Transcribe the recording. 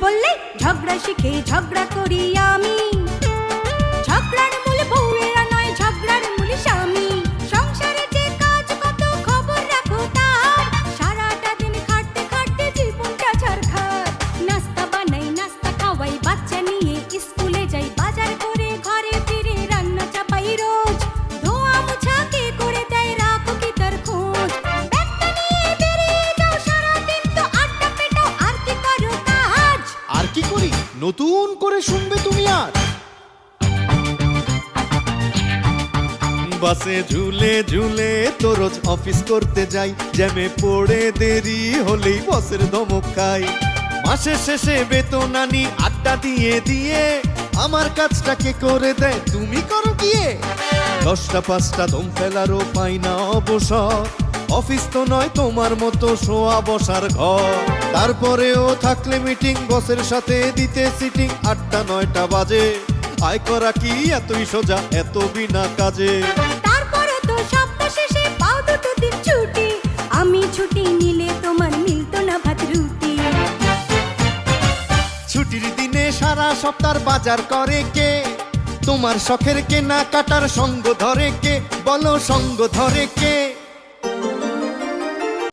বললে ঝগড়া শিখে ঝগড়া করি নতুন করে শুনবে তুমি আর। বাসে ঝুলে ঝুলে তো রোজ অফিস করতে যাই। জ্যামে পড়ে দেরি হলেই বসের ধমক খাই। মাসের শেষে বেতন আনি, আড্ডা দিয়ে দিয়ে। আমার কাজটাকে করে দেয়, তুমি করো গিয়ে। দশটা পাঁচটা দম ফেলারও পাই না অবসর। অফিস তো নয় তোমার মতো শোয়া বসার ঘর। তারপরেও থাকলে মিটিং বসের সাথে দিতে সিটিং আটটা নয়টা বাজে। আয় করা কি এতই সোজা এত বিনা কাজে। তারপরে তো সপ্তাহ শেষে পাও দুটো দিন ছুটি। আমি ছুটি নিলে তোমার মিলতো না ভাত রুটি। ছুটির দিনে সারা সপ্তাহ বাজার করে কে? তোমার শখের কেনা কাটার সঙ্গ ধরে কে? বলো সঙ্গ ধরে কে?